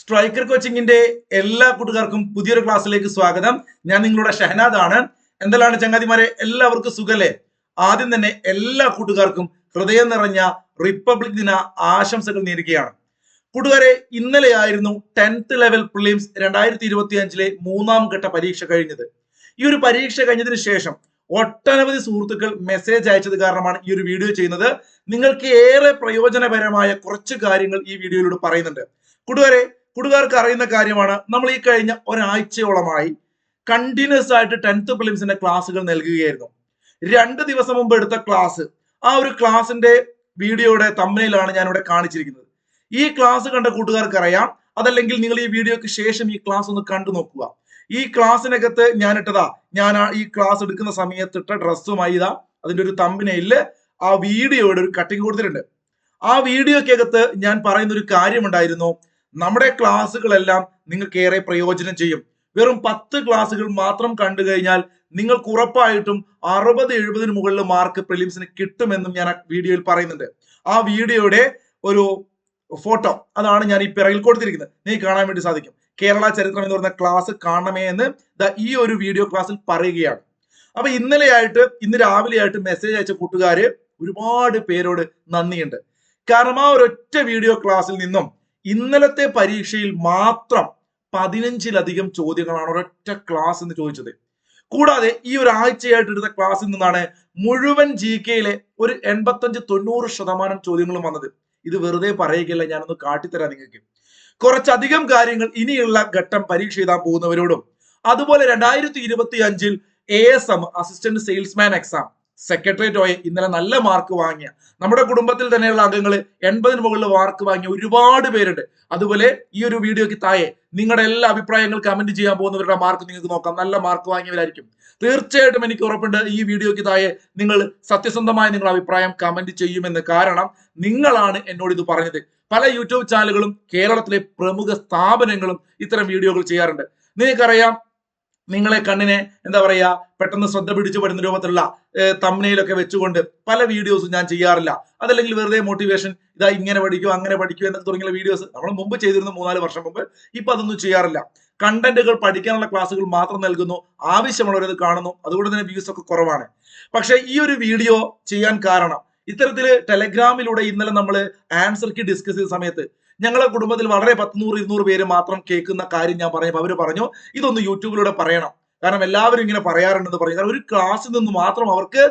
Striker കോച്ചിങ്ങിന്റെ എല്ലാ കൂട്ടുകാർക്കും പുതിയൊരു ക്ലാസ്സിലേക്ക് സ്വാഗതം. ഞാൻ നിങ്ങളുടെ ഷഹനാദ് ആണ് എന്തെല്ലാണ് ചങ്ങാതിമാരെ? എല്ലാവർക്കും സുഖല്ലേ? ആദ്യം തന്നെ എല്ലാ കൂട്ടുകാർക്കും ഹൃദയം നിറഞ്ഞ റിപ്പബ്ലിക് ദിന ആശംസകൾ നേരുകയാണ്. കൂട്ടുകാരെ ഇന്നലെയായിരുന്നു ടെൻത്ത് ലെവൽ പ്രിലിംസ് രണ്ടായിരത്തി ഇരുപത്തി അഞ്ചിലെ മൂന്നാം ഘട്ട പരീക്ഷ കഴിഞ്ഞത്. ഈ ഒരു പരീക്ഷ കഴിഞ്ഞതിന് ശേഷം ഒട്ടനവധി സുഹൃത്തുക്കൾ മെസ്സേജ് അയച്ചത് കാരണമാണ് ഈ ഒരു വീഡിയോ ചെയ്യുന്നത്. നിങ്ങൾക്ക് ഏറെ പ്രയോജനപരമായ കുറച്ച് കാര്യങ്ങൾ ഈ വീഡിയോയിലൂടെ പറയുന്നുണ്ട്. കൂട്ടുകാരെ കൂട്ടുകാർക്ക് അറിയുന്ന കാര്യമാണ്. നമ്മൾ ഈ കഴിഞ്ഞ ഒരാഴ്ചയോളമായി കണ്ടിന്യൂസ് ആയിട്ട് ടെൻത്ത് പ്രിലിംസിന്റെ ക്ലാസ്സുകൾ നൽകുകയായിരുന്നു. രണ്ട് ദിവസം മുമ്പ് എടുത്ത ക്ലാസ് ആ ഒരു ക്ലാസിന്റെ വീഡിയോയുടെ തമ്മനയിലാണ് ഞാൻ ഇവിടെ കാണിച്ചിരിക്കുന്നത്. ഈ ക്ലാസ് കണ്ട കൂട്ടുകാർക്ക് അറിയാം അതല്ലെങ്കിൽ നിങ്ങൾ ഈ വീഡിയോക്ക് ശേഷം ഈ ക്ലാസ് ഒന്ന് കണ്ടു നോക്കുക. ഈ ക്ലാസ്സിനകത്ത് ഞാൻ ഇട്ടതാ ഞാൻ ഈ ക്ലാസ് എടുക്കുന്ന സമയത്ത് ഇട്ട ഡ്രസ്സുമായി ഇതാ അതിന്റെ ഒരു തമ്പിനയിൽ ആ വീഡിയോയുടെ ഒരു കട്ടിങ് കൊടുത്തിട്ടുണ്ട്. ആ വീഡിയോക്കകത്ത് ഞാൻ പറയുന്ന ഒരു കാര്യമുണ്ടായിരുന്നു. നമ്മുടെ ക്ലാസ്സുകളെല്ലാം നിങ്ങൾക്ക് ഏറെ പ്രയോജനം ചെയ്യും. വെറും പത്ത് ക്ലാസ്സുകൾ മാത്രം കണ്ടു കഴിഞ്ഞാൽ നിങ്ങൾക്ക് ഉറപ്പായിട്ടും അറുപത് എഴുപതിന് മുകളിൽ മാർക്ക് പ്രിലിംസിന് കിട്ടുമെന്നും ഞാൻ ആ വീഡിയോയിൽ പറയുന്നുണ്ട്. ആ വീഡിയോയുടെ ഒരു ഫോട്ടോ അതാണ് ഞാൻ ഈ പിറകിൽ കൊടുത്തിരിക്കുന്നത്. നീ കാണാൻ വേണ്ടി സാധിക്കും. കേരള ചരിത്രം എന്ന് പറയുന്ന ക്ലാസ് കാണണമേ എന്ന് ഈ ഒരു വീഡിയോ ക്ലാസ്സിൽ പറയുകയാണ്. അപ്പൊ ഇന്നലെയായിട്ട് ഇന്ന് രാവിലെയായിട്ട് മെസ്സേജ് അയച്ച കൂട്ടുകാര് ഒരുപാട് പേരോട് നന്ദിയുണ്ട്. കാരണം ആ ഒരൊറ്റ വീഡിയോ ക്ലാസ്സിൽ നിന്നും ഇന്നലത്തെ പരീക്ഷയിൽ മാത്രം പതിനഞ്ചിലധികം ചോദ്യങ്ങളാണ് ഒരൊറ്റ ക്ലാസ് എന്ന് ചോദിച്ചത്. കൂടാതെ ഈ ഒരാഴ്ചയായിട്ട് എടുത്ത ക്ലാസ്സിൽ നിന്നാണ് മുഴുവൻ ജി കെയിലെ ഒരു എൺപത്തഞ്ച് തൊണ്ണൂറ് ശതമാനം ചോദ്യങ്ങളും വന്നത്. ഇത് വെറുതെ പറയുകയല്ല ഞാനൊന്ന് കാട്ടിത്തരാം നിങ്ങൾക്ക്. കുറച്ചധികം കാര്യങ്ങൾ ഇനിയുള്ള ഘട്ടം പരീക്ഷ എഴുതാൻ പോകുന്നവരോടും അതുപോലെ രണ്ടായിരത്തി ഇരുപത്തി അഞ്ചിൽ A S M assistant salesman exam secretariat പോയ ഇന്നലെ നല്ല മാർക്ക് വാങ്ങിയ. നമ്മുടെ കുടുംബത്തിൽ തന്നെയുള്ള അംഗങ്ങൾ എൺപതിന് മുകളിൽ മാർക്ക് വാങ്ങിയ ഒരുപാട് പേരുണ്ട്. അതുപോലെ ഈ ഒരു വീഡിയോക്ക് താഴെ നിങ്ങളുടെ എല്ലാ അഭിപ്രായങ്ങൾ കമന്റ് ചെയ്യാൻ പോകുന്നവരുടെ മാർക്ക് നിങ്ങൾക്ക് നോക്കാം. നല്ല മാർക്ക് വാങ്ങിയവരായിരിക്കും. തീർച്ചയായിട്ടും എനിക്ക് ഉറപ്പുണ്ട് ഈ വീഡിയോയ്ക്ക് താഴെ നിങ്ങൾ സത്യസന്ധമായ നിങ്ങളുടെ അഭിപ്രായം കമന്റ് ചെയ്യുമെന്ന് കാരണം നിങ്ങളാണ് എന്നോട് ഇത് പറഞ്ഞത്. പല യൂട്യൂബ് ചാനലുകളും കേരളത്തിലെ പ്രമുഖ സ്ഥാപനങ്ങളും ഇത്തരം വീഡിയോകൾ ചെയ്യാറുണ്ട്. നിങ്ങൾക്കറിയാം നിങ്ങളെ കണ്ണിനെ എന്താ പറയാ പെട്ടെന്ന് ശ്രദ്ധ പിടിച്ചു പെടുന്ന രൂപത്തിലുള്ള തമ്മനയിലൊക്കെ വെച്ചുകൊണ്ട് പല വീഡിയോസും ഞാൻ ചെയ്യാറില്ല. അതല്ലെങ്കിൽ വെറുതെ മോട്ടിവേഷൻ ഇതാ ഇങ്ങനെ പഠിക്കൂ അങ്ങനെ പഠിക്കൂ എന്നൊക്കെ തുടങ്ങിയ വീഡിയോസ് നമ്മൾ മുമ്പ് ചെയ്തിരുന്നു മൂന്നാൽ വർഷം മുമ്പ് ഇപ്പൊ അതൊന്നും ചെയ്യാറില്ല. കണ്ടന്റുകൾ പഠിക്കാനുള്ള ക്ലാസ്സുകൾ മാത്രം നൽകുന്നു ആവശ്യമുള്ളവരത് കാണുന്നു അതുകൊണ്ട് തന്നെ വ്യൂസ് ഒക്കെ കുറവാണ്. പക്ഷെ ഈ ഒരു വീഡിയോ ചെയ്യാൻ കാരണം ഇത്തരത്തിൽ ടെലഗ്രാമിലൂടെ ഇന്നലെ നമ്മൾ ആൻസർ കി ഡിസ്കസ് ചെയ്ത സമയത്ത് ഞങ്ങളെ കുടുംബത്തിൽ വളരെ പത്തുനൂറ് ഇരുന്നൂറ് പേര് മാത്രം കേൾക്കുന്ന കാര്യം ഞാൻ പറയുമ്പോൾ അവർ പറഞ്ഞു ഇതൊന്ന് യൂട്യൂബിലൂടെ പറയണം. കാരണം എല്ലാവരും ഇങ്ങനെ പറയാറുണ്ടെന്ന് പറയും കാരണം ഒരു ക്ലാസ്സിൽ നിന്ന് മാത്രം അവർക്ക്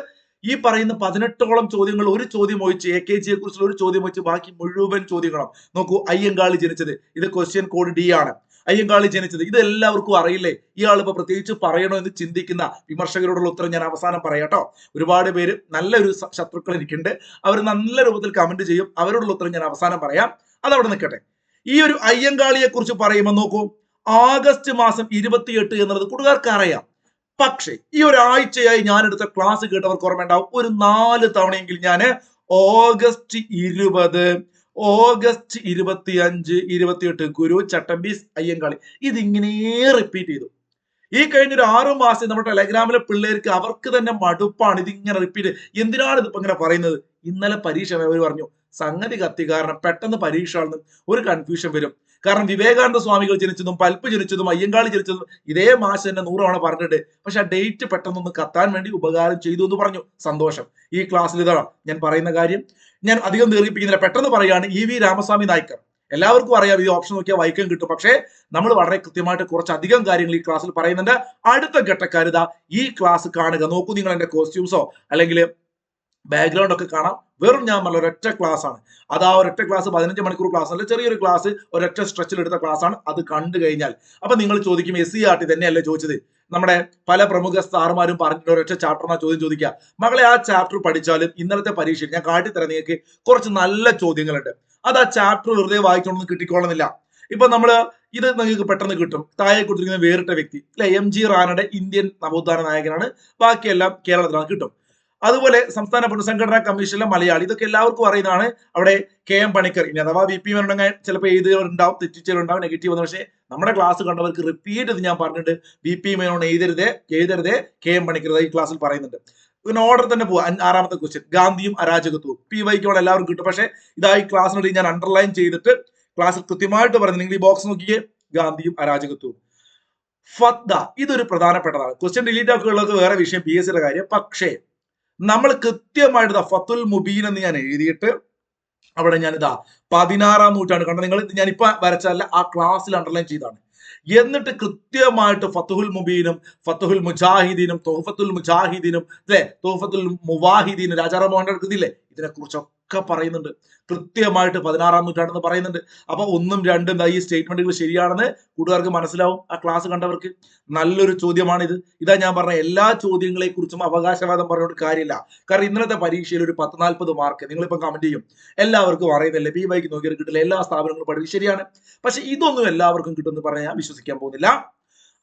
ഈ പറയുന്ന പതിനെട്ടോളം ചോദ്യങ്ങൾ ഒരു ചോദ്യം ഒഴിച്ച് എ കെ ജിയെ കുറിച്ചുള്ള ഒരു ചോദ്യം ഒഴിച്ച് ബാക്കി മുഴുവൻ ചോദ്യങ്ങളും നോക്കൂ അയ്യങ്കാളി ജനിച്ചത്. ഇത് ക്വസ്റ്റ്യൻ കോഡ് ഡി ആണ്. അയ്യങ്കാളി ജനിച്ചത്. ഇത് എല്ലാവർക്കും അറിയില്ലേ? ഇയാൾ ഇപ്പൊ പ്രത്യേകിച്ച് പറയണോ എന്ന് ചിന്തിക്കുന്ന വിമർശകരോടുള്ള ഉത്തരം ഞാൻ അവസാനം പറയാട്ടോ ഒരുപാട് പേര് നല്ലൊരു ശത്രുക്കൾ എനിക്കുണ്ട് അവർ നല്ല രൂപത്തിൽ കമന്റ് ചെയ്യും. അവരോടുള്ള ഉത്തരം ഞാൻ അവസാനം പറയാം. അതവിടെ നിൽക്കട്ടെ. ഈ ഒരു അയ്യങ്കാളിയെ കുറിച്ച് പറയുമ്പോൾ നോക്കൂ. ആഗസ്റ്റ് മാസം ഇരുപത്തിയെട്ട് എന്നുള്ളത് കൂട്ടുകാർക്ക് അറിയാം. പക്ഷേ ഈ ഒരാഴ്ചയായി ഞാൻ എടുത്ത ക്ലാസ് കേട്ടവർക്ക് ഓർമ്മ ഉണ്ടാവും ഒരു നാല് തവണയെങ്കിൽ ഞാൻ ഓഗസ്റ്റ് ഇരുപത് ഓഗസ്റ്റ് ഇരുപത്തി അഞ്ച് ഇരുപത്തിയെട്ട് ഗുരു ചട്ടമ്പീസ് അയ്യങ്കാളി. ഇതിങ്ങനെ റിപ്പീറ്റ് ചെയ്തു. ഈ കഴിഞ്ഞ ഒരു ആറു മാസം നമ്മുടെ ടെലഗ്രാമിലെ പിള്ളേർക്ക് അവർക്ക് തന്നെ മടുപ്പാണ് ഇതിങ്ങനെ റിപ്പീറ്റ് എന്തിനാണ് ഇതിപ്പോ ഇങ്ങനെ പറയുന്നത്? ഇന്നലെ പരീക്ഷ അവർ പറഞ്ഞു സംഗതി കത്തി കാരണം പെട്ടെന്ന് പരീക്ഷ ഒരു കൺഫ്യൂഷൻ വരും. കാരണം വിവേകാനന്ദ സ്വാമികൾ ജനിച്ചതും പൽപ്പ് ജനിച്ചതും അയ്യങ്കാളി ജനിച്ചതും ഇതേ മാസം തന്നെ നൂറ് തവണ പറഞ്ഞിട്ട് പക്ഷെ ആ ഡേറ്റ് പെട്ടെന്നൊന്ന് കത്താൻ വേണ്ടി ഉപകാരം ചെയ്തു എന്ന് പറഞ്ഞു. സന്തോഷം. ഈ ക്ലാസ്സിൽ ഇതാണ് ഞാൻ പറയുന്ന കാര്യം. ഞാൻ അധികം ദീർഘിപ്പിക്കുന്നില്ല. പെട്ടെന്ന് പറയുകയാണ് ഇ വി രാമസ്വാമി നായ്ക്കർ എല്ലാവർക്കും അറിയാം ഈ ഓപ്ഷൻ നോക്കിയാൽ വൈക്കം കിട്ടും. പക്ഷേ നമ്മൾ വളരെ കൃത്യമായിട്ട് കുറച്ചധികം കാര്യങ്ങൾ ഈ ക്ലാസ്സിൽ പറയുന്നുണ്ട്. അടുത്ത ഘട്ടക്കാരിത ഈ ക്ലാസ് കാണുക. നോക്കൂ നിങ്ങൾ എന്റെ കോസ്റ്റ്യൂംസോ അല്ലെങ്കിൽ ബാക്ക്ഗ്രൗണ്ട് ഒക്കെ കാണാം. വെറും ഞാൻ പറഞ്ഞ ഒരൊറ്റ ക്ലാസ് ആണ്. അത് ആ ഒരൊറ്റ ക്ലാസ് പതിനഞ്ച് മണിക്കൂർ ക്ലാസ് അല്ല ചെറിയൊരു ക്ലാസ് ഒരൊറ്റ സ്ട്രെച്ചിൽ എടുത്ത ക്ലാസ് ആണ്. അത് കണ്ടു കഴിഞ്ഞാൽ. അപ്പൊ നിങ്ങൾ ചോദിക്കും എസ് സി ആർ ടി തന്നെയല്ലേ ചോദിച്ചത്? നമ്മുടെ പല പ്രമുഖ സ്ഥാർമാരും പറഞ്ഞിട്ട് ഒരൊറ്റ ചാപ്റ്ററിനാ ചോദ്യം ചോദിക്കുക മകളെ ആ ചാപ്റ്റർ പഠിച്ചാലും ഇന്നലത്തെ പരീക്ഷയിൽ ഞാൻ കാട്ടിത്തരാം നിങ്ങൾക്ക് കുറച്ച് നല്ല ചോദ്യങ്ങളുണ്ട്. അത് ആ ചാപ്റ്റർ വെറുതെ വായിച്ചോണ്ടൊന്നും കിട്ടിക്കോളുന്നില്ല ഇപ്പൊ നമ്മൾ ഇത് നിങ്ങൾക്ക് പെട്ടെന്ന് കിട്ടും. താഴെ കൊടുത്തിരിക്കുന്ന വേറിട്ട വ്യക്തി അല്ലെ എം ജി റാനയുടെ ഇന്ത്യൻ നവോത്ഥാന നായകനാണ്. ബാക്കിയെല്ലാം കേരളത്തിലാണ് കിട്ടും. അതുപോലെ സംസ്ഥാന പുനഃസംഘടനാ കമ്മീഷനിലെ മലയാളി. ഇതൊക്കെ എല്ലാവർക്കും അറിയുന്നതാണ് അവിടെ കെ എം പണിക്കർ. ഇനി അഥവാ വി പി മരണങ്ങൾ ചിലപ്പോൾ എഴുതിയവരുണ്ടാവും തെറ്റിച്ചവരുണ്ടാവും നെഗറ്റീവ് വന്നു. പക്ഷേ നമ്മുടെ ക്ലാസ് കണ്ടവർക്ക് റിപ്പീറ്റ് ഇത് ഞാൻ പറഞ്ഞിട്ട് വി പി മേനോൺ എഴുതരുത് എഴുതരുതേ കെ എം പണിക്കർ ഈ ക്ലാസ്സിൽ പറയുന്നുണ്ട്. പിന്നെ ഓർഡർ തന്നെ പോവാ. ആറാമത്തെ ക്വസ്റ്റ്യൻ ഗാന്ധിയും അരാജകത്വവും. പി വൈക്ക് അവിടെ എല്ലാവർക്കും കിട്ടും. പക്ഷേ ഇതാ ഈ ക്ലാസ്സിനിടയിൽ ഞാൻ അണ്ടർലൈൻ ചെയ്തിട്ട് ക്ലാസ്സിൽ കൃത്യമായിട്ട് പറഞ്ഞു നിങ്ങൾ ഈ ബോക്സ് നോക്കിയേ. ഗാന്ധിയും അരാജകത്വവും. ഫദ്ദ. ഇതൊരു പ്രധാനപ്പെട്ടതാണ്. ക്വസ്റ്റ്യൻ ഡിലീറ്റ് ആക്കുള്ളത് വേറെ വിഷയം. പി എസ് സിയുടെ കാര്യം. പക്ഷേ നമ്മൾ കൃത്യമായിട്ട് ഫത്തുൽ മുബീൻ എന്ന് ഞാൻ എഴുതിയിട്ട് അവിടെ ഞാൻ ഞാനിതാ പതിനാറാം നൂറ്റാണ്ട് കണ്ട? നിങ്ങൾ ഞാനിപ്പോ വരച്ചല്ല ആ ക്ലാസ്സിൽ അണ്ടർലൈൻ ചെയ്താണ് എന്നിട്ട് കൃത്യമായിട്ട് ഫത്തുഹുൽ മുബീനും ഫത്തുഹുൽ മുജാഹിദീനും തോഫത്തുൽ മുജാഹിദീനും അല്ലെ? തോഫത്തുൽ മുവാഹിദീനും രാജാറാം മോഹൻ ഇതില്ലേ? ഇതിനെ കുറിച്ചൊക്കെ പറയുന്നുണ്ട്. കൃത്യമായിട്ട് പതിനാറാം നൂറ്റാണ്ടെന്ന് പറയുന്നുണ്ട്. അപ്പൊ ഒന്നും രണ്ടും ഈ സ്റ്റേറ്റ്മെന്റുകൾ ശരിയാണെന്ന് കൂട്ടുകാർക്ക് മനസ്സിലാവും. ആ ക്ലാസ് കണ്ടവർക്ക് നല്ലൊരു ചോദ്യമാണിത്. ഇതാ ഞാൻ പറഞ്ഞ എല്ലാ ചോദ്യങ്ങളെ കുറിച്ചും അവകാശവാദം പറഞ്ഞുകൊണ്ട് കാര്യമില്ല. കാരണം ഇന്നലത്തെ പരീക്ഷയിൽ ഒരു പത്ത് നാൽപ്പത് മാർക്ക് നിങ്ങളിപ്പം കമന്റ് ചെയ്യും. എല്ലാവർക്കും അറിയുന്നില്ല ബി വൈക്ക് നോക്കിയാൽ കിട്ടില്ല. എല്ലാ സ്ഥാപനങ്ങളും പഠിക്കും ശരിയാണ്. പക്ഷെ ഇതൊന്നും എല്ലാവർക്കും കിട്ടുമെന്ന് പറഞ്ഞാൽ ഞാൻ വിശ്വസിക്കാൻ പോകുന്നില്ല.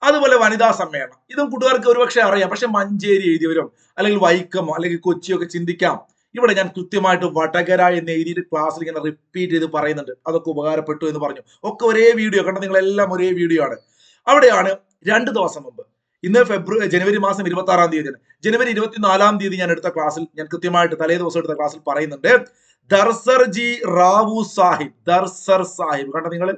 അതുപോലെ വനിതാ സമ്മേളനം. ഇതും കൂട്ടുകാർക്ക് ഒരുപക്ഷെ അറിയാം. പക്ഷെ മഞ്ചേരി എഴുതിയവരും അല്ലെങ്കിൽ വൈക്കമോ അല്ലെങ്കിൽ കൊച്ചിയൊക്കെ ചിന്തിക്കാം. ഇവിടെ ഞാൻ കൃത്യമായിട്ട് വടകര എന്ന് എഴുതിയിട്ട് ക്ലാസ്സിൽ ഇങ്ങനെ റിപ്പീറ്റ് ചെയ്ത് പറയുന്നുണ്ട്. അതൊക്കെ ഉപകാരപ്പെട്ടു എന്ന് പറഞ്ഞു. ഒക്കെ ഒരേ വീഡിയോ കണ്ട? നിങ്ങളെല്ലാം ഒരേ വീഡിയോ ആണ്. അവിടെയാണ് രണ്ട് ദിവസം മുമ്പ്. ഇന്ന് ഫെബ്രുവരി ജനുവരി മാസം ഇരുപത്തി ആറാം തീയതിയാണ് ജനുവരി ഇരുപത്തിനാലാം തീയതി ഞാൻ എടുത്ത ക്ലാസ്സിൽ ഞാൻ കൃത്യമായിട്ട് തലേ ദിവസം എടുത്ത ക്ലാസ്സിൽ പറയുന്നുണ്ട്. ദർസർജി റാവു സാഹിബ് ദർസർ സാഹിബ്. കണ്ട നിങ്ങൾ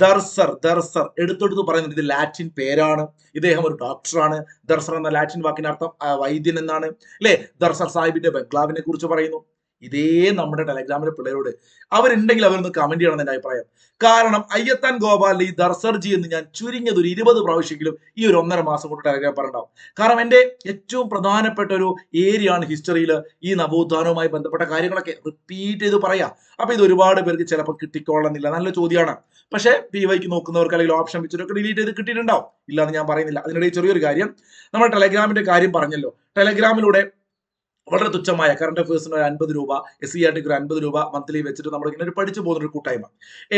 ദർസർ ദർസർ. എടുത്തെടുത്ത് പറയുന്നത് ഇത് ലാറ്റിൻ പേരാണ്. ഇദ്ദേഹം ഒരു ഡോക്ടറാണ്. ദർസർ എന്ന ലാറ്റിൻ വാക്കിന് അർത്ഥം വൈദ്യൻ എന്നാണ്. അല്ലെ? ദർസർ സാഹിബിന്റെ ബംഗ്ലാവിനെ കുറിച്ച് പറയുന്നു. ഇതേ നമ്മുടെ ടെലഗ്രാമിലെ പിള്ളേരോട് അവരുണ്ടെങ്കിൽ അവരൊന്ന് കമന്റ് ചെയ്യണം എന്റെ അഭിപ്രായം. കാരണം അയ്യത്താൻ ഗോപാലിന്റെ ഈ ദർസർജി എന്ന് ഞാൻ ചുരുങ്ങിയത് ഒരു ഇരുപത് പ്രാവശ്യമെങ്കിലും ഈ ഒരു ഒന്നര മാസം കൊണ്ട് ടെലഗ്രാം പറഞ്ഞിട്ടുണ്ടാവും. കാരണം എന്റെ ഏറ്റവും പ്രധാനപ്പെട്ട ഒരു ഏരിയ ആണ് ഹിസ്റ്ററിയിൽ ഈ നവോത്ഥാനവുമായി ബന്ധപ്പെട്ട കാര്യങ്ങളൊക്കെ റിപ്പീറ്റ് ചെയ്ത് പറയാം. അപ്പൊ ഇത് ഒരുപാട് പേർക്ക് ചിലപ്പോൾ കിട്ടിക്കൊള്ളുന്നില്ല നല്ല ചോദ്യമാണ്. പക്ഷേ പി വൈക്ക് നോക്കുന്നവർക്ക് അല്ലെങ്കിൽ ഓപ്ഷൻ വെച്ചിട്ടൊക്കെ ഡിലീറ്റ് ചെയ്ത് കിട്ടിയിട്ടുണ്ടാവും. ഇല്ലാന്ന് ഞാൻ പറയുന്നില്ല. അതിനിടയിൽ ചെറിയൊരു കാര്യം. നമ്മുടെ ടെലഗ്രാമിന്റെ കാര്യം പറഞ്ഞല്ലോ. ടെലഗ്രാമിലൂടെ വളരെ തുച്ഛമായ കറണ്ട് അഫയേഴ്സിന് ഒരു അൻപത് രൂപ എസ് സി ആർ ടിക്ക് ഒരു അൻപത് രൂപ മന്ത്ലി വെച്ചിട്ട് നമ്മൾ ഇങ്ങനെ ഒരു പഠിച്ചു പോകുന്ന ഒരു കൂട്ടായ്മ.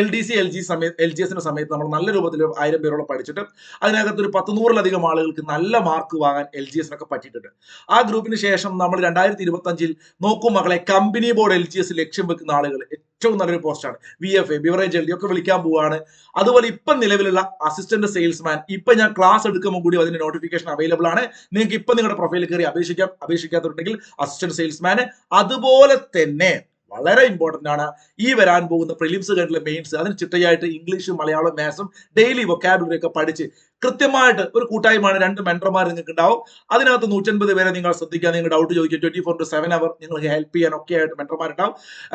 L D C L G സമയത്ത് എൽ ജി എസിന്റെ സമയത്ത് നമ്മൾ നല്ല രൂപത്തിൽ ആയിരം പേരോളം പഠിച്ചിട്ട് അതിനകത്ത് ഒരു പത്ത് നൂറിലധികം ആളുകൾക്ക് നല്ല മാർക്ക് വാങ്ങാൻ എൽ ജി എസിനൊക്കെ പറ്റിയിട്ടുണ്ട്. ആ ഗ്രൂപ്പിന് ശേഷം നമ്മൾ രണ്ടായിരത്തി ഇരുപത്തി അഞ്ചിൽ നോക്കും മകളെ company board L G S ലക്ഷ്യം വെക്കുന്ന ആളുകൾ ഏറ്റവും നല്ലൊരു പോസ്റ്റാണ് V F A beverage L D ഒക്കെ വിളിക്കാൻ പോവാണ്. അതുപോലെ ഇപ്പം നിലവിലുള്ള അസിസ്റ്റന്റ് സെയിൽസ്മാൻ ഇപ്പൊ ഞാൻ ക്ലാസ് എടുക്കുമ്പോൾ കൂടി അതിന്റെ നോട്ടിഫിക്കേഷൻ അവൈലബിൾ ആണ്. നിങ്ങൾക്ക് ഇപ്പൊ നിങ്ങളുടെ പ്രൊഫൈലിൽ കയറി അപേക്ഷിക്കാം. അപേക്ഷിക്കാത്തുണ്ടെങ്കിൽ അസിസ്റ്റന്റ് സെയിൽസ്മാൻ അതുപോലെ തന്നെ വളരെ ഇമ്പോർട്ടന്റ് ആണ് ഈ വരാൻ പോകുന്ന പ്രിലിംസ് കണ്ടിലെ മെയിൻസ് അതിന് ചിട്ടയായിട്ട് ഇംഗ്ലീഷും മലയാളം മാത്സും ഡെയിലി വൊക്കാബുലറി ഒക്കെ പഠിച്ച് കൃത്യമായിട്ട് ഒരു കൂട്ടായ്മയാണ് രണ്ട് മെന്റർമാർ നിങ്ങൾക്ക് ഉണ്ടാവും അതിനകത്ത് നൂറ്റൻപത് പേരെ നിങ്ങൾ ശ്രദ്ധിക്കുക നിങ്ങൾ ഡൗട്ട് ചോദിക്കുക ട്വന്റി ഫോർ ടു സെവൻ അവർ നിങ്ങൾക്ക് ഹെൽപ്പ് ചെയ്യാൻ ഒക്കെ ആയിട്ട് മെന്റർമാരുണ്ടാവും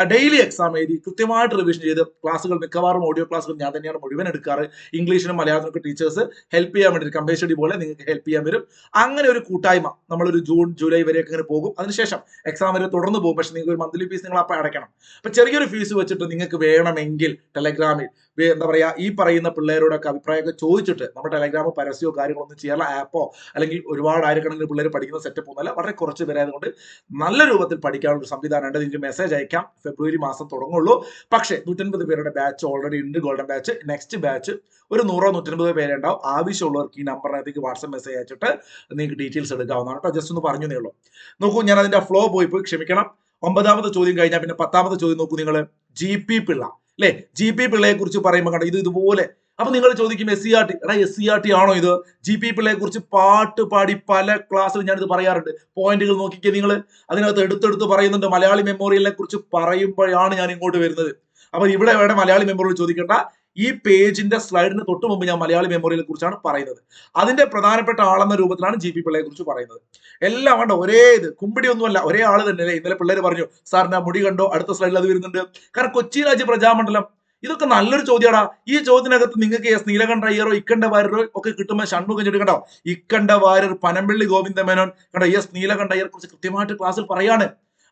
ഡെയിലി എക്സാം എഴുതി കൃത്യമായിട്ട് റിവിഷൻ ചെയ്ത് ക്ലാസ്സുകൾ മിക്കവാറും ഓഡിയോ ക്ലാസ്സുകൾ ഞാൻ തന്നെയാണ് മുഴുവൻ എടുക്കാറ്. ഇംഗ്ലീഷിനും മലയാളത്തിനൊക്കെ ടീച്ചേഴ്സ് ഹെൽപ്പ് ചെയ്യാൻ വേണ്ടി സ്റ്റഡി പോലെ നിങ്ങൾക്ക് ഹെൽപ്പ് ചെയ്യാൻ വരും. അങ്ങനെ ഒരു കൂട്ടായ്മ നമ്മളൊരു ജൂൺ ജൂലൈ വരെയൊക്കെ ഇങ്ങനെ പോകും. അതിനുശേഷം എക്സാം വരെ തുടർന്ന് പോകും. പക്ഷേ നിങ്ങൾക്ക് ഒരു മന്ത്ലി ഫീസ് നിങ്ങൾ അപ്പം അടയ്ക്കണം. അപ്പൊ ചെറിയൊരു ഫീസ് വെച്ചിട്ട് നിങ്ങൾക്ക് വേണമെങ്കിൽ ടെലഗ്രാമിൽ എന്താ പറയുക ഈ പറയുന്ന പിള്ളേരോടൊക്കെ അഭിപ്രായമൊക്കെ ചോദിച്ചിട്ട് നമ്മുടെ ടെലഗ്രാം പരസ്യമോ കാര്യങ്ങളൊന്നും ചെയ്യാനുള്ള ആപ്പോ അല്ലെങ്കിൽ ഒരുപാട് ആയിരക്കണക്കിന് പിള്ളേർ പഠിക്കുന്ന സെറ്റപ്പ് ഒന്നുമല്ല. വളരെ കുറച്ച് പേരായതുകൊണ്ട് നല്ല രൂപത്തിൽ പഠിക്കാനുള്ള സംവിധാനം ഉണ്ട്. നിങ്ങൾക്ക് മെസ്സേജ് അയക്കാം. ഫെബ്രുവരി മാസം തുടങ്ങുള്ളൂ പക്ഷേ നൂറ്റൻപത് പേരുടെ ബാച്ച് ഓൾറെഡി ഉണ്ട്. ഗോൾഡൻ ബാച്ച് നെക്സ്റ്റ് ബാച്ച് ഒരു നൂറോ നൂറ്റൻപത് പേരെ ഉണ്ടാവും. ആവശ്യമുള്ളവർക്ക് ഈ നമ്പറിനകത്തേക്ക് വാട്സപ്പ് മെസ്സേജ് അയച്ചിട്ട് നിങ്ങൾക്ക് ഡീറ്റെയിൽസ് എടുക്കാവുന്നതാണ്. കേട്ടോ ജസ്റ്റ് ഒന്ന് പറഞ്ഞു ഉള്ളൂ. നോക്കൂ ഞാൻ അതിന്റെ ഫ്ലോ പോയി പോയി ക്ഷമിക്കണം. ഒമ്പതാമത്തെ ചോദ്യം കഴിഞ്ഞാൽ പിന്നെ പത്താമത്തെ ചോദ്യം നോക്കൂ നിങ്ങൾ ജി പി പിള്ള. അല്ലെ? ജി പി പിള്ളയെ കുറിച്ച് പറയുമ്പോൾ കണ്ടോ ഇത് ഇതുപോലെ അപ്പൊ നിങ്ങൾ ചോദിക്കും എസ് സി ആർ ടി എടാ എസ് സി ആർ ടി ആണോ ഇത്? ജി പി പിള്ളയെ കുറിച്ച് പാട്ട് പാടി പല ക്ലാസ്സിൽ ഞാനിത് പറയാറുണ്ട്. പോയിന്റുകൾ നോക്കിക്കേ നിങ്ങൾ അതിനകത്ത് എടുത്തെടുത്ത് പറയുന്നുണ്ട്. മലയാളി മെമ്മോറിയലിനെ കുറിച്ച് പറയുമ്പോഴാണ് ഞാൻ ഇങ്ങോട്ട് വരുന്നത്. അപ്പൊ ഇവിടെ വേണ്ട മലയാളി മെമ്മോറിയൽ ചോദിക്കേണ്ട. ഈ പേജിന്റെ സ്ലൈഡിന് തൊട്ട് മുമ്പ് ഞാൻ മലയാളി മെമ്മോറിയലിനെ കുറിച്ചാണ് പറയുന്നത്. അതിന്റെ പ്രധാനപ്പെട്ട ആളെന്ന രൂപത്തിലാണ് ജി പി പിള്ളയെ കുറിച്ച് പറയുന്നത്. എല്ലാം വേണ്ട ഒരേ ഇത്. കുമ്പിടി ഒന്നുമല്ല ഒരേ ആൾ തന്നെ അല്ലേ ഇന്നലെ പിള്ളേർ പറഞ്ഞു സാറിന്റെ മുടി കണ്ടോ? അടുത്ത സ്ലൈഡിൽ അത് വരുന്നുണ്ട്. കാരണം കൊച്ചി രാജ്യ പ്രജാമണ്ഡലം ഇതൊക്കെ നല്ലൊരു ചോദ്യമാടാ ഈ ചോദ്യത്തിനകത്ത് നിങ്ങൾക്ക് എസ് നീലകണ്ഠ അയ്യറോ ഇക്കണ്ട വാര്യരോ ഒക്കെ കിട്ടുമ്പോൾ ഷൺമുഖം ചൊല്ലി കണ്ടോ? ഇക്കണ്ട വാര്യർ പനമ്പള്ളി ഗോവിന്ദ മേനോൻ കണ്ടോ എസ് നീലകണ്ഠ അയ്യർ കുറിച്ച് കൃത്യമായിട്ട് ക്ലാസ്സിൽ പറയാണ്.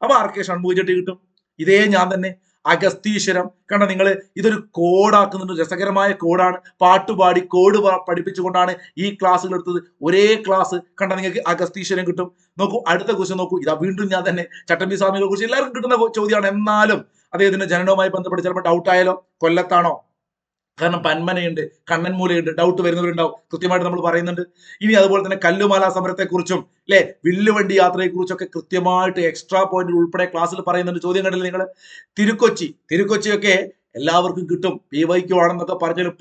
അപ്പൊ ആർക്കെ ഷൺമുഖ ചെട്ടി കിട്ടും? ഇതേ ഞാൻ തന്നെ. അഗസ്തീശ്വരം. കണ്ട നിങ്ങൾ ഇതൊരു കോഡാക്കുന്നുണ്ട് രസകരമായ കോഡാണ് പാട്ടുപാടി കോഡ് പഠിപ്പിച്ചുകൊണ്ടാണ് ഈ ക്ലാസ്സുകൾ എടുത്തത്. ഒരേ ക്ലാസ് കണ്ട നിങ്ങൾക്ക് അഗസ്തീശ്വരം കിട്ടും. നോക്കൂ അടുത്ത ക്വസ്റ്റ്യൻ നോക്കൂ. ഇതാ വീണ്ടും ഞാൻ തന്നെ. ചട്ടമ്പി സ്വാമികളെ കുറിച്ച് എല്ലാവർക്കും കിട്ടുന്ന ചോദ്യമാണ്. എന്നാലും അദ്ദേഹത്തിന്റെ ജനനവുമായി ബന്ധപ്പെട്ട് ചിലപ്പോൾ ഡൗട്ട് ആയാലോ കൊല്ലത്താണോ? കാരണം പന്മനയുണ്ട് കണ്ണൻമൂലയുണ്ട് ഡൗട്ട് വരുന്നവരുണ്ടാവും. കൃത്യമായിട്ട് നമ്മൾ പറയുന്നുണ്ട്. ഇനി അതുപോലെ തന്നെ കല്ലുമാല സമരത്തെക്കുറിച്ചും അല്ലെ വില്ലുവണ്ടി യാത്രയെക്കുറിച്ചൊക്കെ കൃത്യമായിട്ട് എക്സ്ട്രാ പോയിന്റ് ഉൾപ്പെടെ ക്ലാസ്സിൽ പറയുന്നുണ്ട്. ചോദ്യം കണ്ടില്ലേ നിങ്ങൾ തിരുക്കൊച്ചി. തിരുക്കൊച്ചിയൊക്കെ എല്ലാവർക്കും കിട്ടും. പി വൈക്കു ആണെന്നൊക്കെ പറഞ്ഞാലും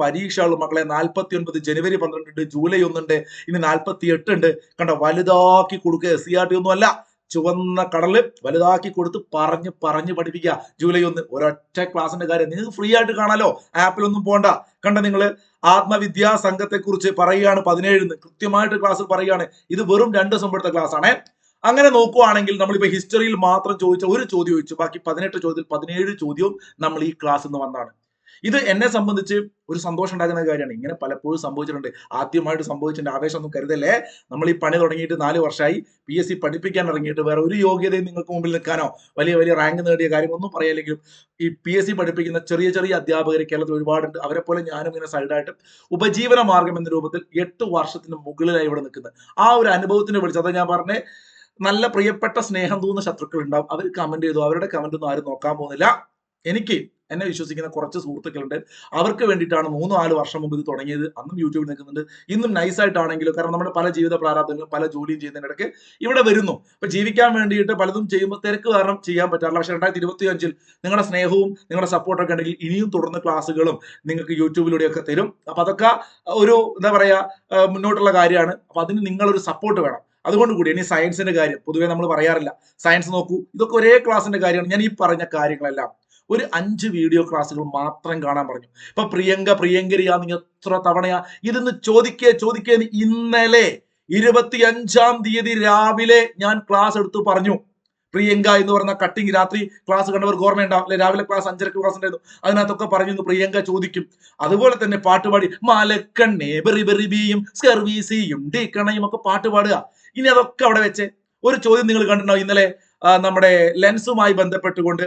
ഉള്ളു മക്കളെ നാൽപ്പത്തി ഒൻപത് ജനുവരി പന്ത്രണ്ട് ജൂലൈ ഒന്നുണ്ട് ഇനി നാൽപ്പത്തി എട്ട് ഉണ്ട്. കണ്ട വലുതാക്കി കൊടുക്കുക. എസ് സി ആർ ടി ഒന്നും അല്ല ചുവന്ന കടൽ വലുതാക്കി കൊടുത്ത് പറഞ്ഞ് പറഞ്ഞ് പഠിപ്പിക്കുക. ജൂലൈ ഒന്ന് ഒരൊറ്റ ക്ലാസിന്റെ കാര്യം. നിങ്ങൾക്ക് ഫ്രീ ആയിട്ട് കാണാലോ? ആപ്പിലൊന്നും പോണ്ട. കണ്ട നിങ്ങൾ ആത്മവിദ്യാ സംഘത്തെ കുറിച്ച് പറയുകയാണ് പതിനേഴിന്ന്. കൃത്യമായിട്ട് ക്ലാസ് പറയുകയാണ്. ഇത് വെറും രണ്ട് ദിവസം എടുത്ത ക്ലാസ് ആണേ. അങ്ങനെ നോക്കുവാണെങ്കിൽ നമ്മളിപ്പോ ഹിസ്റ്ററിയിൽ മാത്രം ചോദിച്ച ഒരു ചോദ്യം ചോദിച്ചു. ബാക്കി പതിനെട്ട് ചോദ്യത്തിൽ പതിനേഴ് ചോദ്യവും നമ്മൾ ഈ ക്ലാസ്സിൽ നിന്ന് വന്നാണ് ഇത് എന്നെ സംബന്ധിച്ച് ഒരു സന്തോഷം ഉണ്ടാക്കുന്ന കാര്യമാണ്. ഇങ്ങനെ പലപ്പോഴും സംഭവിച്ചിട്ടുണ്ട്. ആദ്യമായിട്ട് സംഭവിച്ചതിന്റെ ആവേശം ഒന്നും കരുതല്ലേ? നമ്മൾ ഈ പണി തുടങ്ങിയിട്ട് നാല് വർഷമായി പി എസ് സി പഠിപ്പിക്കാൻ ഇറങ്ങിയിട്ട് വേറെ ഒരു യോഗ്യതയും നിങ്ങൾക്ക് മുമ്പിൽ നിൽക്കാനോ വലിയ വലിയ റാങ്ക് നേടിയ കാര്യമൊന്നും പറയാല്ലെങ്കിലും ഈ പി എസ് സി പഠിപ്പിക്കുന്ന ചെറിയ ചെറിയ അധ്യാപകർ കേരളത്തിൽ ഒരുപാടുണ്ട്. അവരെ പോലെ ഞാനും ഇങ്ങനെ സൈഡായിട്ട് ഉപജീവന മാർഗം എന്ന രൂപത്തിൽ എട്ട് വർഷത്തിന് മുകളിലായി ഇവിടെ നിൽക്കുന്നത്. ആ ഒരു അനുഭവത്തിന് വിളിച്ചു അതാ ഞാൻ പറഞ്ഞേ നല്ല പ്രിയപ്പെട്ട സ്നേഹം തോന്നുന്ന ശത്രുക്കൾ ഉണ്ടാവും. അവർ കമന്റ് ചെയ്തു. അവരുടെ കമന്റ് ഒന്നും ആരും നോക്കാൻ പോകുന്നില്ല. എനിക്ക് എന്നെ വിശ്വസിക്കുന്ന കുറച്ച് സുഹൃത്തുക്കളുണ്ട്. അവർക്ക് വേണ്ടിയിട്ടാണ് മൂന്നോ നാല് വർഷം മുമ്പ് ഇത് തുടങ്ങിയത്. അന്നും യൂട്യൂബിൽ നിൽക്കുന്നുണ്ട്. ഇന്നും നൈസായിട്ടാണെങ്കിലും കാരണം നമ്മുടെ പല ജീവിത പ്രാരാബ്ദങ്ങളും പല ജോലിയും ചെയ്യുന്നതിനിടയ്ക്ക് ഇവിടെ വരുന്നു. അപ്പൊ ജീവിക്കാൻ വേണ്ടിയിട്ട് പലതും ചെയ്യുമ്പോൾ തിരക്ക് കാരണം ചെയ്യാൻ പറ്റാറില്ല. പക്ഷെ രണ്ടായിരത്തി ഇരുപത്തി അഞ്ചിൽ നിങ്ങളുടെ സ്നേഹവും നിങ്ങളുടെ സപ്പോർട്ടൊക്കെ ഉണ്ടെങ്കിൽ ഇനിയും തുടർന്ന് ക്ലാസ്സുകളും നിങ്ങൾക്ക് യൂട്യൂബിലൂടെയൊക്കെ തരും. അപ്പൊ അതൊക്കെ ഒരു എന്താ പറയാ മുന്നോട്ടുള്ള കാര്യമാണ്. അപ്പൊ അതിന് നിങ്ങളൊരു സപ്പോർട്ട് വേണം. അതുകൊണ്ട് കൂടി ഇനി സയൻസിന്റെ കാര്യം പൊതുവേ നമ്മൾ പറയാറില്ല. സയൻസ് നോക്കൂ. ഇതൊക്കെ ഒരേ ക്ലാസ്സിന്റെ കാര്യമാണ്. ഞാൻ ഈ പറഞ്ഞ കാര്യങ്ങളെല്ലാം ഒരു അഞ്ച് വീഡിയോ ക്ലാസ്സുകൾ മാത്രം കാണാൻ പറഞ്ഞു. ഇപ്പൊ പ്രിയങ്ക പ്രിയങ്കരിയാ നീ എത്ര തവണയാ ഇതെന്ന് ചോദിക്കേ ചോദിക്കേ ഇന്നലെ ഇരുപത്തി അഞ്ചാം തീയതി രാവിലെ ഞാൻ ക്ലാസ് എടുത്തു പറഞ്ഞു. പ്രിയങ്ക എന്ന് പറഞ്ഞ കട്ടിങ് രാത്രി ക്ലാസ് കണ്ടവർക്ക് ഓർമ്മയുണ്ടാവും. അല്ലെ രാവിലെ ക്ലാസ് അഞ്ചരക്ക് ക്ലാസ് ഉണ്ടായിരുന്നു. അതിനകത്തൊക്കെ പറഞ്ഞു പ്രിയങ്ക ചോദിക്കും. അതുപോലെ തന്നെ പാട്ടുപാടി മാലക്കണ്ണേ ബെറി ബെറി ബിയും സ്കർവീസിയും ഡീക്കണയും ഒക്കെ പാട്ട് പാടുക. ഇനി അതൊക്കെ അവിടെ വെച്ച് ഒരു ചോദ്യം നിങ്ങൾ കണ്ടിട്ടുണ്ടാവും ഇന്നലെ നമ്മുടെ ലെൻസുമായി ബന്ധപ്പെട്ടുകൊണ്ട്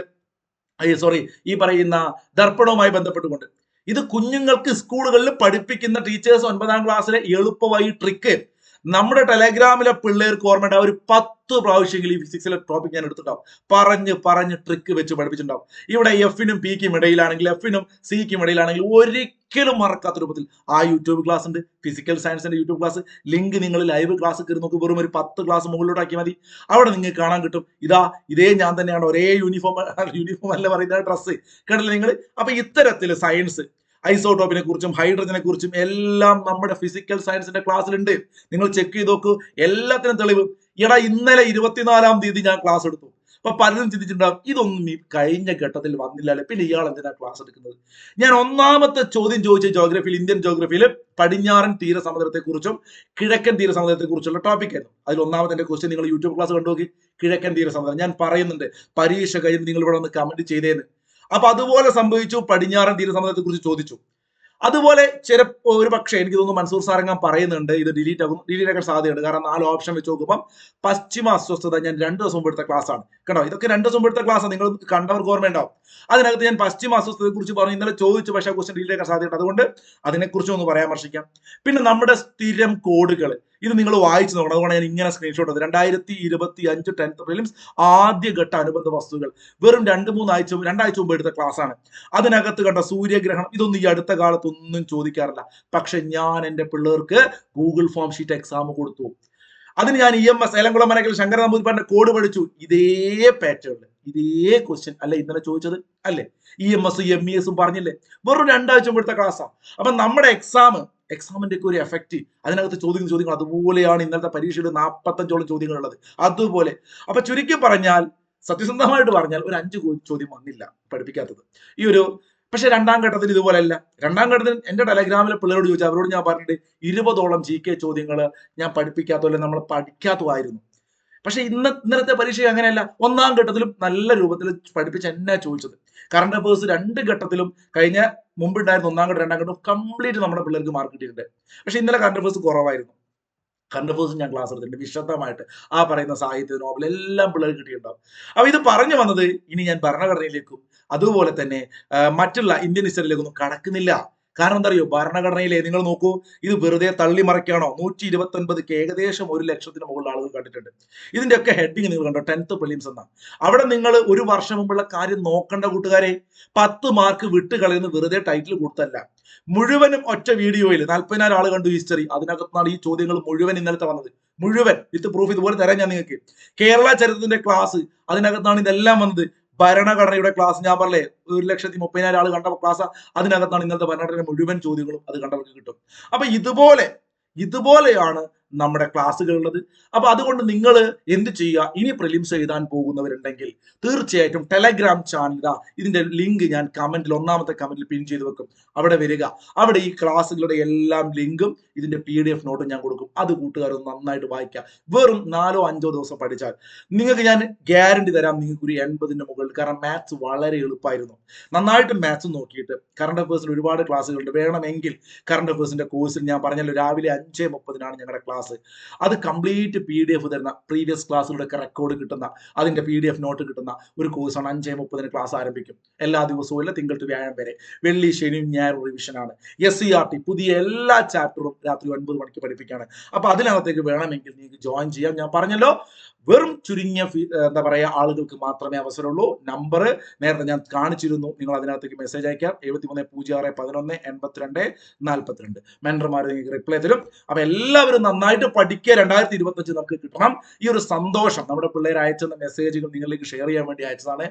സോറി ഈ പറയുന്ന ദർപ്പണവുമായി ബന്ധപ്പെട്ടുകൊണ്ട്. ഇത് കുഞ്ഞുങ്ങൾക്ക് സ്കൂളുകളിൽ പഠിപ്പിക്കുന്ന ടീച്ചേഴ്സ് ഒൻപതാം ക്ലാസ്സിലെ എളുപ്പമായി ട്രിക്ക് നമ്മുടെ ടെലഗ്രാമിലെ പിള്ളേർക്ക് ഓർമ്മയുണ്ട് ഒരു പത്ത് പ്രാവശ്യമെങ്കിലും ഈ ഫിസിക്സിലെ ടോപ്പിക് ഞാൻ എടുത്തിട്ടുണ്ടാവും. പറഞ്ഞ് പറഞ്ഞ് ട്രിക്ക് വെച്ച് പഠിപ്പിച്ചിട്ടുണ്ടാവും. ഇവിടെ എഫിനും പിക്കും ഇടയിലാണെങ്കിൽ എഫിനും സിക്കും ഇടയിലാണെങ്കിൽ ഒരിക്കലും മറക്കാത്ത രൂപത്തിൽ ആ യൂട്യൂബ് ക്ലാസ് ഉണ്ട് ഫിസിക്കൽ സയൻസിന്റെ യൂട്യൂബ് ക്ലാസ് ലിങ്ക് നിങ്ങൾ ലൈവ് ക്ലാസ് കയറി നോക്കി വെറും ഒരു പത്ത് ക്ലാസ് മുകളിലോട്ടാക്കി മതി. അവിടെ നിങ്ങൾക്ക് കാണാൻ കിട്ടും. ഇതാ ഇതേ ഞാൻ തന്നെയാണ് ഒരേ യൂണിഫോം യൂണിഫോം അല്ല പറയുന്ന ഡ്രസ്സ് കേട്ടില്ല നിങ്ങൾ? അപ്പൊ ഇത്തരത്തിൽ സയൻസ് ഐസോട്ടോപ്പിനെ കുറിച്ചും ഹൈഡ്രജനെ കുറിച്ചും എല്ലാം നമ്മുടെ ഫിസിക്കൽ സയൻസിന്റെ ക്ലാസ്സിലുണ്ട് നിങ്ങൾ ചെക്ക് ചെയ്ത് നോക്കൂ എല്ലാത്തിനും തെളിവ്. എടാ ഇന്നലെ ഇരുപത്തിനാലാം തീയതി ഞാൻ ക്ലാസ് എടുത്തു. അപ്പൊ പലരും ചിന്തിച്ചിട്ടുണ്ടാവും ഇതൊന്നും ഈ കഴിഞ്ഞ ഘട്ടത്തിൽ വന്നില്ലല്ലേ. പിന്നെ ഇയാൾ എന്തിനാ ക്ലാസ് എടുക്കുന്നത്? ഞാൻ ഒന്നാമത്തെ ചോദ്യം ചോദിച്ച ജോഗ്രഫിയിൽ ഇന്ത്യൻ ജോഗ്രഫിയിൽ പടിഞ്ഞാറൻ തീരസമുദ്രത്തെ കുറിച്ചും കിഴക്കൻ തീരസമുദ്രത്തെ കുറിച്ചുള്ള ടോപ്പിക് ആയിരുന്നു. അതിൽ ഒന്നാമത്തെ എന്റെ ക്വസ്റ്റ്യൻ നിങ്ങൾ യൂട്യൂബ് ക്ലാസ് കണ്ടു നോക്കി കിഴക്കൻ തീരസമുദ്രം. ഞാൻ പറയുന്നുണ്ട് പരീക്ഷ കഴിഞ്ഞ് നിങ്ങൾ ഇവിടെ ഒന്ന് കമന്റ് ചെയ്തേന്ന് അപ്പൊ അതുപോലെ സംഭവിച്ചു. പടിഞ്ഞാറൻ തീരസമുദ്രത്തെ കുറിച്ച് ചോദിച്ചു. അതുപോലെ ചില ഒരു പക്ഷേ എനിക്ക് തോന്നുന്നു മൻസൂർ സാറങ്ങാൻ പറയുന്നുണ്ട് ഇത് ഡിലീറ്റ് ആകും ഡിലീറ്റ് ആക്കാൻ സാധ്യതയുണ്ട്. കാരണം നാല് ഓപ്ഷൻ വെച്ച് നോക്കുമ്പോൾ പശ്ചിമ അസ്വസ്ഥത ഞാൻ രണ്ട് ദിവസം എടുത്ത ക്ലാസ് ആണ്. കേട്ടോ ഇതൊക്കെ രണ്ട് ദിവസം എടുത്ത ക്ലാസ് നിങ്ങൾ കണ്ടവർക്ക് ഓർമ്മയുണ്ടാവും. അതിനകത്ത് ഞാൻ പശ്ചിമ അസ്വസ്ഥതയെ കുറിച്ച് പറഞ്ഞു. ഇന്നലെ ചോദിച്ചു പക്ഷേ ക്വസ്റ്റൻ ഡിലീറ്റ് ആക്കാൻ സാധ്യതയുണ്ട്. അതുകൊണ്ട് അതിനെക്കുറിച്ച് ഒന്ന് പരാമർശിക്കാം പിന്നെ നമ്മുടെ സ്ഥിരം കോഡുകൾ ഇത് നിങ്ങൾ വായിച്ചു നോക്കണം. അതുകൊണ്ട് ഞാൻ ഇങ്ങനെ സ്ക്രീൻഷോട്ട് എടുത്തത് രണ്ടായിരത്തി ഇരുപത്തി അഞ്ച് ടെൻത്ത് പ്രിലിംസ് ആദ്യഘട്ട അനുബന്ധ വസ്തുക്കൾ. വെറും രണ്ട് മൂന്നാഴ്ച രണ്ടാഴ്ച മുമ്പ് എടുത്ത ക്ലാസ് ആണ്. അതിനകത്ത് കണ്ട സൂര്യഗ്രഹണം ഇതൊന്നും ഈ അടുത്ത കാലത്തൊന്നും ചോദിക്കാറില്ല. പക്ഷെ ഞാൻ എന്റെ പിള്ളേർക്ക് ഗൂഗിൾ ഫോം ഷീറ്റ് എക്സാം കൊടുത്തു. അതിന് ഞാൻ E M S Elamkulam മനക്കിൽ Sankara നമ്പൂതിരിപ്പാടിന്റെ കോഡ് പഠിച്ചു. ഇതേ പാറ്റേണിൽ ഇതേ ക്വസ്റ്റ്യൻ അല്ലെ ഇന്നലെ ചോദിച്ചത്? അല്ലേ? ഇ എം എസും എം ഇ എസും പറഞ്ഞില്ലേ? വെറും രണ്ടാഴ്ച മുമ്പ് എടുത്ത ക്ലാസ്സാണ് അപ്പൊ നമ്മുടെ എക്സാം എക്സാമിന്റെ ഒക്കെ ഒരു എഫക്റ്റ് അതിനകത്ത് ചോദിക്കുന്ന ചോദ്യങ്ങൾ അതുപോലെയാണ് ഇന്നലത്തെ പരീക്ഷയിൽ നാൽപ്പത്തഞ്ചോളം ചോദ്യങ്ങൾ ഉള്ളത് അതുപോലെ. അപ്പൊ ചുരുക്കി പറഞ്ഞാൽ സത്യസന്ധമായിട്ട് പറഞ്ഞാൽ ഒരു അഞ്ച് ചോദ്യം വന്നില്ല പഠിപ്പിക്കാത്തത്. ഈ ഒരു പക്ഷെ രണ്ടാം ഘട്ടത്തിൽ ഇതുപോലെയല്ല രണ്ടാം ഘട്ടത്തിൽ എന്റെ ടെലഗ്രാമിലെ പിള്ളേരോട് ചോദിച്ചു അവരോട് ഞാൻ പറഞ്ഞിട്ട് ഇരുപതോളം ജി കെ ചോദ്യങ്ങൾ ഞാൻ പഠിപ്പിക്കാത്തതല്ല നമ്മൾ പഠിക്കാത്തതായിരുന്നു പക്ഷെ ഇന്ന ഇന്നലത്തെ പരീക്ഷ അങ്ങനെയല്ല. ഒന്നാം ഘട്ടത്തിലും നല്ല രൂപത്തിൽ പഠിപ്പിച്ച് എന്നാ ചോദിച്ചത്? കറണ്ട് അഫേഴ്സ് രണ്ട് ഘട്ടത്തിലും കഴിഞ്ഞ മുമ്പുണ്ടായിരുന്ന ഒന്നാം ഘട്ടം രണ്ടാം ഘട്ടം കംപ്ലീറ്റ് നമ്മുടെ പിള്ളേർക്ക് മാർക്ക് കിട്ടിയിട്ടുണ്ട്. പക്ഷെ ഇന്നലെ കറണ്ട് അഫേഴ്സ് കുറവായിരുന്നു. കറണ്ട് അഫേഴ്സ് ഞാൻ ക്ലാസ് എടുത്തിട്ടുണ്ട്. വിശദമായിട്ട് ആ പറയുന്ന സാഹിത്യ നോവൽ എല്ലാം പിള്ളേർക്ക് കിട്ടിയിട്ടുണ്ടാവും. അപ്പൊ ഇത് പറഞ്ഞു വന്നത് ഇനി ഞാൻ ഭരണഘടനയിലേക്കും അതുപോലെ തന്നെ മറ്റുള്ള ഇന്ത്യൻ ഹിസ്റ്ററിയിലേക്കൊന്നും കടക്കുന്നില്ല. കാരണം എന്താ ഭരണഘടനയിലെ നിങ്ങൾ നോക്കൂ ഇത് വെറുതെ തള്ളിമറിക്കാണോ നൂറ്റി ഇരുപത്തി ഒൻപത് ഏകദേശം ഒരു ലക്ഷത്തിന് മുകളിൽ ആളുകൾ കണ്ടിട്ടുണ്ട്. ഇതിന്റെ ഒക്കെ ഹെഡിങ് നിങ്ങൾ കണ്ടോ? ടെൻത്ത് പ്രിലിംസ് എന്ന. അവിടെ നിങ്ങൾ ഒരു വർഷം മുമ്പുള്ള കാര്യം നോക്കേണ്ട കൂട്ടുകാരെ പത്ത് മാർക്ക് വിട്ട് കളയുന്ന വെറുതെ ടൈറ്റിൽ കൊടുത്തല്ല മുഴുവനും ഒറ്റ വീഡിയോയിൽ നാൽപ്പതിനായിരം ആൾ കണ്ടു ഹിസ്റ്ററി അതിനകത്താണ് ഈ ചോദ്യങ്ങൾ മുഴുവൻ ഇന്നലത്തെ വന്നത്. മുഴുവൻ. വിത്ത് പ്രൂഫ് ഇതുപോലെ തരാം ഞാൻ നിങ്ങൾക്ക്. കേരള ചരിത്രത്തിന്റെ ക്ലാസ് അതിനകത്താണ് ഇതെല്ലാം വന്നത്. ഭരണഘടനയുടെ ക്ലാസ് ഞാൻ പറഞ്ഞേ ഒരു ലക്ഷത്തി മുപ്പതിനായിരം ആൾ കണ്ട ക്ലാസ് അതിനകത്താണ് ഇന്നത്തെ ഭരണഘടന മുഴുവൻ ചോദ്യങ്ങളും അത് കണ്ടവർക്ക് കിട്ടും. അപ്പൊ ഇതുപോലെ ഇതുപോലെയാണ് നമ്മുടെ ക്ലാസ്സുകളുള്ളത്. അപ്പൊ അതുകൊണ്ട് നിങ്ങൾ എന്ത് ചെയ്യുക? ഇനി പ്രിലിംസ് എഴുതാൻ പോകുന്നവരുണ്ടെങ്കിൽ തീർച്ചയായിട്ടും ടെലഗ്രാം ചാനൽ ഇതാ. ഇതിന്റെ ലിങ്ക് ഞാൻ കമന്റിൽ ഒന്നാമത്തെ കമന്റിൽ പിൻ ചെയ്ത് വെക്കും. അവിടെ വരിക. അവിടെ ഈ ക്ലാസ്സുകളുടെ എല്ലാം ലിങ്കും ഇതിന്റെ പി ഡി എഫ് നോട്ടും ഞാൻ കൊടുക്കും. അത് കൂട്ടുകാർ നന്നായിട്ട് വായിക്കുക. വെറും നാലോ അഞ്ചോ ദിവസം പഠിച്ചാൽ നിങ്ങൾക്ക് ഞാൻ ഗ്യാരണ്ടി തരാം നിങ്ങൾക്ക് ഒരു എൺപതിന്റെ മുകളിൽ. കാരണം മാത്സ് വളരെ എളുപ്പമായിരുന്നു. നന്നായിട്ട് മാത്സ് നോക്കിയിട്ട് കറണ്ട് അഫേഴ്സിൽ ഒരുപാട് ക്ലാസ്സുകളുണ്ട് വേണമെങ്കിൽ കറണ്ട് അഫേഴ്സിന്റെ കോഴ്സിൽ ഞാൻ പറഞ്ഞല്ലോ രാവിലെ അഞ്ചേ മുപ്പതിനാണ് ഞങ്ങളുടെ ക്ലാസ് അത് കംപ്ലീറ്റ് പി ഡി എഫ് തരുന്ന പ്രീവിയസ് ക്ലാസ്സുകളുടെ ഒക്കെ റെക്കോർഡ് കിട്ടുന്ന അതിന്റെ പി ഡി എഫ് നോട്ട് കിട്ടുന്ന ഒരു കോഴ്സാണ് അഞ്ചേ മുപ്പതിന് ക്ലാസ് ആരംഭിക്കും. എല്ലാ ദിവസവും ഇല്ല തിങ്കൾ ടു വ്യാഴം വരെ. വെള്ളി ശനിയും ഞായറും റിവിഷനാണ് എസ് സി ആർ ടി പുതിയ എല്ലാ ചാപ്റ്ററും രാത്രി ഒൻപത് മണിക്ക് പഠിപ്പിക്കുകയാണ്. അപ്പൊ അതിനകത്തേക്ക് വേണമെങ്കിൽ നിങ്ങൾക്ക് ജോയിൻ ചെയ്യാം. ഞാൻ പറഞ്ഞല്ലോ വെറും ചുരുങ്ങിയ എന്താ പറയുക ആളുകൾക്ക് മാത്രമേ അവസരമുള്ളൂ. നമ്പർ നേരത്തെ ഞാൻ കാണിച്ചിരുന്നു. നിങ്ങൾ അതിനകത്തേക്ക് മെസ്സേജ് അയക്കാം എഴുപത്തി മൂന്ന് പൂജ്യം ആറ് പതിനൊന്ന് എൺപത്തിരണ്ട് നാൽപ്പത്തിരണ്ട്. മെൻഡർമാർ നിങ്ങൾക്ക് റിപ്ലൈ തരും. അപ്പൊ എല്ലാവരും നന്നായിട്ട് പഠിക്കുക രണ്ടായിരത്തി ഇരുപത്തി അഞ്ച് നമുക്ക് കിട്ടണം. ഈ ഒരു സന്തോഷം നമ്മുടെ പിള്ളേർ അയച്ചെന്ന മെസ്സേജുകൾ നിങ്ങളിലേക്ക് ഷെയർ ചെയ്യാൻ വേണ്ടി അയച്ചതാണ്.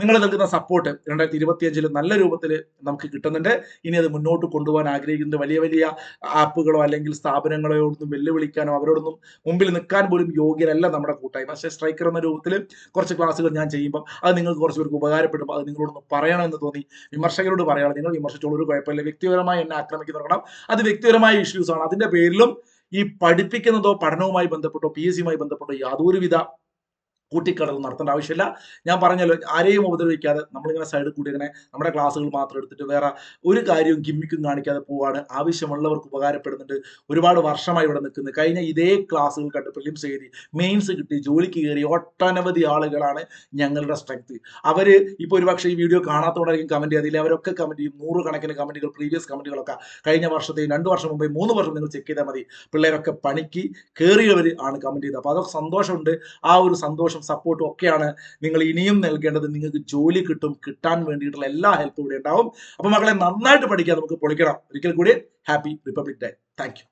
നിങ്ങൾ നൽകുന്ന സപ്പോർട്ട് രണ്ടായിരത്തി ഇരുപത്തി അഞ്ചിൽ നല്ല രൂപത്തിൽ നമുക്ക് കിട്ടുന്നുണ്ട്. ഇനി അത് മുന്നോട്ട് കൊണ്ടുപോകാൻ ആഗ്രഹിക്കുന്നത് വലിയ വലിയ ആപ്പുകളോ അല്ലെങ്കിൽ സ്ഥാപനങ്ങളോ ഒന്നും വെല്ലുവിളിക്കാനോ അവരോടൊന്നും മുമ്പിൽ നിൽക്കാൻ പോലും യോഗ്യരല്ല നമ്മുടെ കൂട്ടായ്മ. പക്ഷേ സ്ട്രൈക്കർ എന്ന രൂപത്തിൽ കുറച്ച് ക്ലാസ്സുകൾ ഞാൻ ചെയ്യുമ്പോൾ അത് നിങ്ങൾക്ക് കുറച്ച് പേർക്ക് ഉപകാരപ്പെടുമ്പോൾ അത് നിങ്ങളോടൊന്ന് പറയണമെന്ന് തോന്നി വിമർശകരോട് പറയണം നിങ്ങൾ വിമർശിച്ചോളൂ. ഒരു കുഴപ്പമില്ല. വ്യക്തിപരമായി എന്നെ ആക്രമിക്കുന്നവരണം അത് വ്യക്തിപരമായ ഇഷ്യൂസ് ആണ്. അതിന്റെ പേരിലും ഈ പഠിപ്പിക്കുന്നതോ പഠനവുമായി ബന്ധപ്പെട്ടോ പി എസ് സിയുമായി ബന്ധപ്പെട്ടോ യാതൊരുവിധ കൂട്ടിക്കടൽ നടത്തേണ്ട ആവശ്യമില്ല. ഞാൻ പറഞ്ഞല്ലോ ആരെയും ഉപദ്രവിക്കാതെ നമ്മളിങ്ങനെ സൈഡിൽ കൂടി ഇങ്ങനെ നമ്മുടെ ക്ലാസ്സുകൾ മാത്രം എടുത്തിട്ട് വേറെ ഒരു കാര്യവും ഗിമ്മിക്കും കാണിക്കാതെ പോവാണ്. ആവശ്യമുള്ളവർക്ക് ഉപകാരപ്പെടുന്നുണ്ട്. ഒരുപാട് വർഷമായി ഇവിടെ നിൽക്കുന്നത് കഴിഞ്ഞ ഇതേ ക്ലാസ്സുകൾ കണ്ട് പ്രിലിംസ് എഴുതി മെയിൻസ് കിട്ടി ജോലിക്ക് കയറി ഒട്ടനവധി ആളുകളാണ് ഞങ്ങളുടെ സ്ട്രെങ്ത് അവർ ഇപ്പോൾ ഒരുപക്ഷെ ഈ വീഡിയോ കാണാത്തതുകൊണ്ടായിരിക്കും കമന്റ് ചെയ്തില്ല അവരൊക്കെ കമന്റ് ചെയ്യും. നൂറുകണക്കിന് കമന്റുകൾ പ്രീവിയസ് കമന്റുകളൊക്കെ കഴിഞ്ഞ വർഷത്തെയും രണ്ട് വർഷം മുമ്പേ മൂന്ന് വർഷം നിങ്ങൾ ചെക്ക് ചെയ്താൽ മതി. പിള്ളേരൊക്കെ പണിക്ക് കയറിയവർ ആണ് കമന്റ് ചെയ്തത്. അപ്പോൾ അതൊക്കെ സന്തോഷമുണ്ട്. ആ ഒരു സന്തോഷം സപ്പോർട്ടും ഒക്കെയാണ് നിങ്ങൾ ഇനിയും നൽകേണ്ടത്. നിങ്ങൾക്ക് ജോലി കിട്ടും കിട്ടാൻ വേണ്ടിയിട്ടുള്ള എല്ലാ ഹെൽപ്പും ഇവിടെ ഉണ്ടാവും. അപ്പൊ മക്കളെ നന്നായിട്ട് പഠിക്കാൻ നമുക്ക് പൊളിക്കണം. ഒരിക്കൽ കൂടി ഹാപ്പി റിപ്പബ്ലിക് ഡേ താങ്ക്